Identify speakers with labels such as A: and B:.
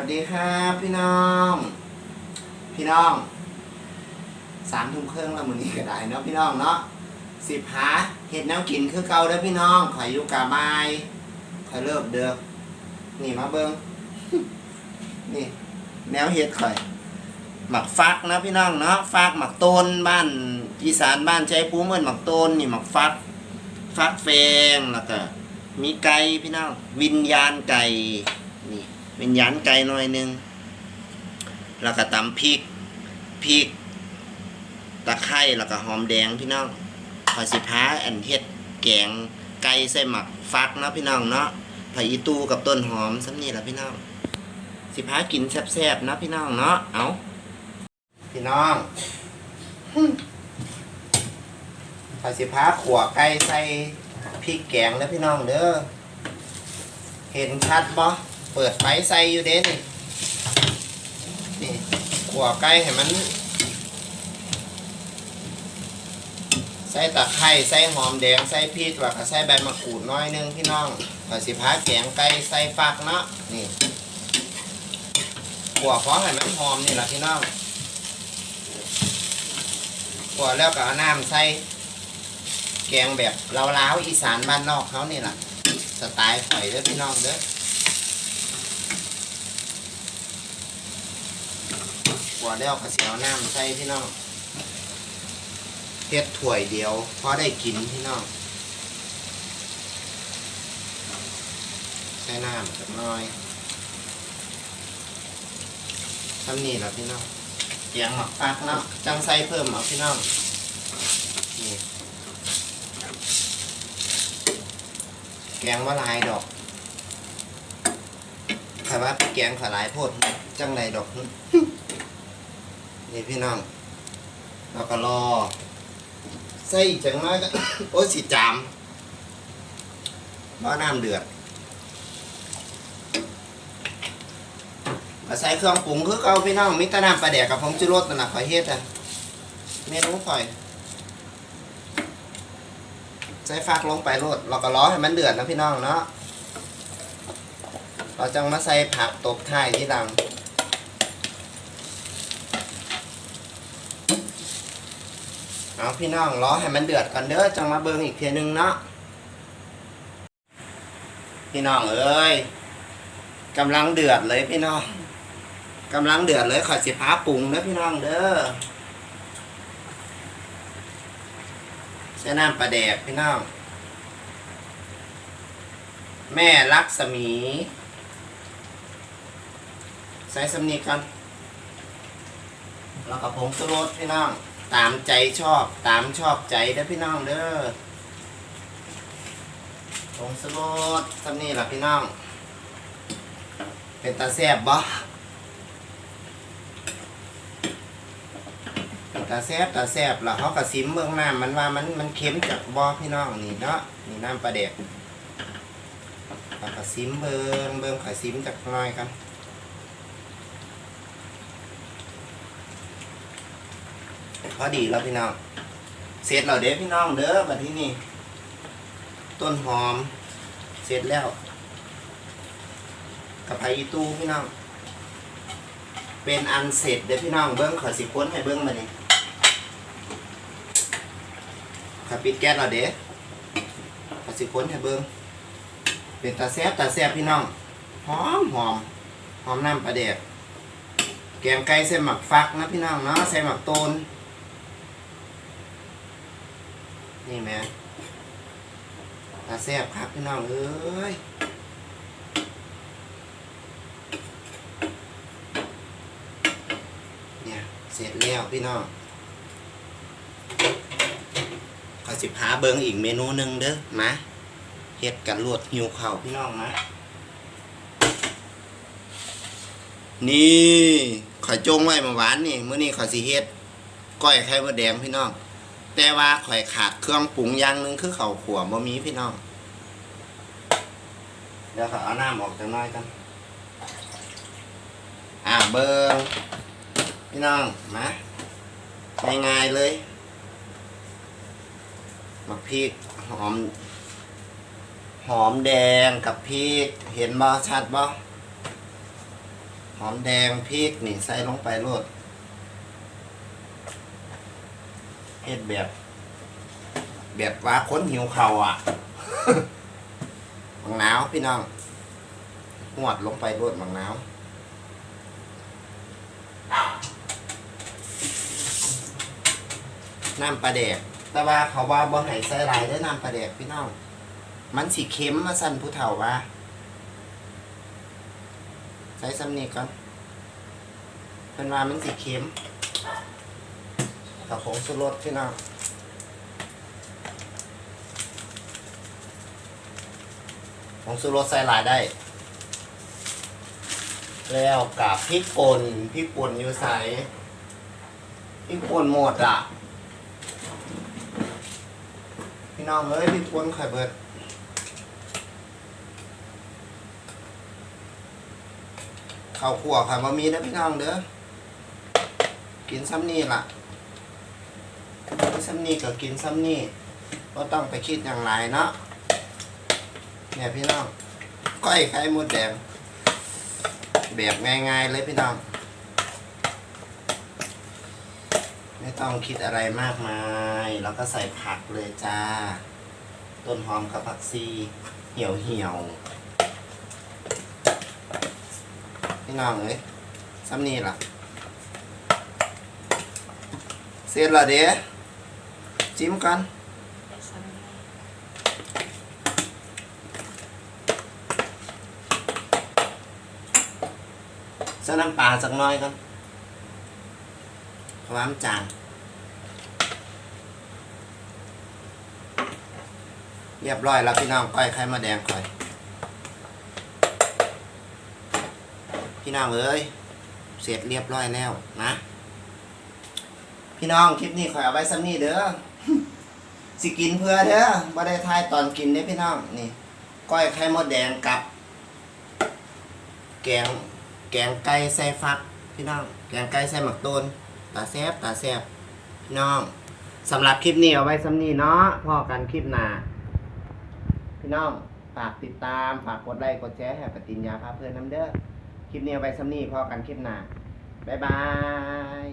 A: วัสดีครับพี่น้อง พี่น้องสามทุ่มครึ่งแล้วมือนี้ก็ได้เนาะพี่น้องเนาะสิบหาเห็ดแนวกินคือเก่าเด้อพี่น้องข่อยอยู่กาบายข่อยเลิกเด้อนี่มาเบิ้งนี่ แนวเห็ดข่อย หมักฟักนะพี่น้องเนาะฟักหมักต้นบ้านอีสานบ้านใจปูเหมือนหมักต้นนี่หมักฟัก ฟักแฟงแล้วก็มีไก่พี่น้องวิญญาณไก่นี่ วิญญาณไก่หน่อยหนึง แล้วก็ตำพริกพริก ตะไคร้แล้วก็หอมแดงพี่น้องขอสิพ้าอันเฮ็ดแกงไก่ใส่หมักฟักเนาะพี่น้องเนาะผักอีตูกับต้นหอมซ้ำนี่แหละพี่น้อง สิพากินแซ่บๆนะพี่น้องเนาะเอาพี่น้องขอสิพาขัวไก่ใส่พริกแกงแล้วพี่น้องเด้อเห็นชัดปะ เปิดไฟใส่อยู่เด้นี่นี่ขัวไก่ให้มัน ใส่ตะไคร้ใส่หอมแดง ใส่พริกแล้วก็ใส่ใบมะกรูดน้อยนึงพี่น้องขอสิพ้าแกงไก่ใส่ฟักเนาะนี่ขัวพร้อมให้มันหอมนี่แหละพี่น้องขัวแล้วก็เอาน้ำใส่แกงแบบลาวๆอีสานบ้านนอกเขานี่แหละสไตล์ข่อยเด้อพี่น้องเด้อ ขัวแล้วก็เสียวน้ำใส่พี่น้องเฮ็ดถ้วยเดียวพอได้กินพี่น้องใส่น้ำสักน่อยทำนี่แหละพี่น้องเกียงหมักฟักเนาะจังใส่เพิ่มเอาพี่น้องนี่แกงว่าลายดอกใครว่าแกงขลายโพดจังไรดอก นี่พี่น้องแล้วก็รอใส่จังน้อยก็โอ้สิจามว่าน้ำเดือดมาใส่เครื่องปรุงคือเก่าพี่น้องมิตรน้ำปลาแดกกับผงชูรสนั่นน่ะข่อยเฮ็ดอะเมนูข่อยใส่ฟักลงไปโรดเราก็รอให้มันเดือดนะพี่น้องเนาะเราจังมาใส่ผักตบท้ายที่หลัง เอาพี่น้องรอให้มันเดือดก่อนเด้อจังมาเบิ่งอีกเทียนึงเนาะพี่น้องเอ้ยกำลังเดือดเลยพี่น้องกำลังเดือดเลยขอสิพาปรุงนะพี่น้องเด้อใช้น้ำปลาแดกพี่น้องแม่ลักษมี ใส่สำนีกันแล้วก็ผงชูรสพี่น้อง ตามใจชอบตามชอบใจเด้อพี่น้องเด้อผงชูรสสำนี่ล่ะพี่น้อง เป็นตาแซบบ่ตาแซบตาแซบล้วเขากระซิมเบื้องน้ำมันว่ามันมันเค็มจากบ่อพี่น้องนี่เนาะนี่น้ำปลาเด็กกระซิมเบิ้งเบิ้งกระซิมจากน้อยกัน พอดีแล้วพี่น้องเสร็จแล้วเด้พี่น้องเด้อบัดที่นี่ต้นหอม เสร็จแล้วกับไผ่อีตู้พี่น้อง เป็นอันเสร็จเด้อพี่น้องเบิ้งขอสิค้นให้เบิ้งมานี่ขับปิดแก๊สแล้วเด้ขอสิค้นให้เบิ้งเป็นตาแซบตาแซบพี่น้องหอมหอมหอมน้ำปลาแดกแกงไก่ใส่หมักฟักนะพี่น้องเนาะใส่หมักโตน นี่แหม่ตาแซ่บครับพี่น้องเอ้ยเนี่ยเสร็จแล้วพี่น้องขอสิพาเบิงอีกเมนูหนึ่งเด้อมาเฮ็ดกันลวดหิวเข่าพี่น้องมานี่ขอยจงไว้เมาหวานนี่มื้อนี้ขอยสิเฮ็ดก้อยไข่มดแดงพี่น้อง แต่ว่าข่อยขาดเครื่องปรุงอย่างหนึงคือข้าวขัวบ่มีพี่น้อง เดี๋ยวขอเอาน้ำออกจังน้อยกัน อ่าเบิงพี่น้อง มาง่ายๆเลยมักพริกหอม หอมแดงกับพริก เห็นบ่ชัดบ่หอมแดงพริกนี่ใส่ลงไปโลด เฮ็ดแบบ แบบว่าคนหิวเข่าอะมังนาวพี่น้องหวดลงไปโลดมังนาวน้ำปลาแดก แต่ว่าเขาว่าบ่ให้ใส่ลายได้น้ำปลาแดกพี่น้อง มันสิเค็มมาสั่นผู้เฒ่าว่า ใส่ซ้ำนี้ก่อนเพิ่นว่ามันสิเค็ม กับผงสุรสพี่น้องผงสุรสใส่หลายได้ แล้วกับพริกป่นพริกป่นอยู่ใส่พริกป่นหมดอะ พี่น้องเอ้ยพริกป่นไข่เบิดข้าวคั่วค่ะบะมีนะพี่น้องเด้อกินซ้ำนี่ล่ะ กินซ้ำนี่ก็กินซ้ำนี่ก็ต้องไปคิดอย่างไรเนาะเนี่ยพี่น้องก้อยไข่มดแดงแบบง่ายๆเลยพี่น้อง ไม่ต้องคิดอะไรมากมาย แล้วก็ใส่ผักเลยจ้า ต้นหอมกับผักซีเหี่ยวเหี่ยวพี่น้องเอ้ยซ้ำนี่ล่ะ เสร็จและเด้ จิ้มกันใส่น้ำปลาสักน้อยกันความจางเรียบร้อยแล้วพี่น้องก้อยไข่มาแดงก่อย พี่น้องเอ้ยเสร็จเรียบร้อยแล้วนะ พี่น้องคลิปนี้ขอเอาไว้ซ้ำนี่เด้อ สิกินเพื่อเด้อบ่ได้ทายตอนกินเด้พี่น้องนี่ก้อยไข่มดแดงกับ แกงแกงไก่ใส่ฟักพี่น้อง แกงไก่ใส่หมักตูนตาแซบตาแซบพี่น้องสำหรับคลิปนี้เอาไว้ซ้ำนีเนาะพอกันคลิปหน้าพี่น้องฝากติดตามฝากกดไลค์กดแชร์ให้ปฏิญญาพาเพื่อนน้ำเด้อคลิปนี้เอาไว้ซ้ำนี่พอกันคลิปหน้าบ๊ายบาย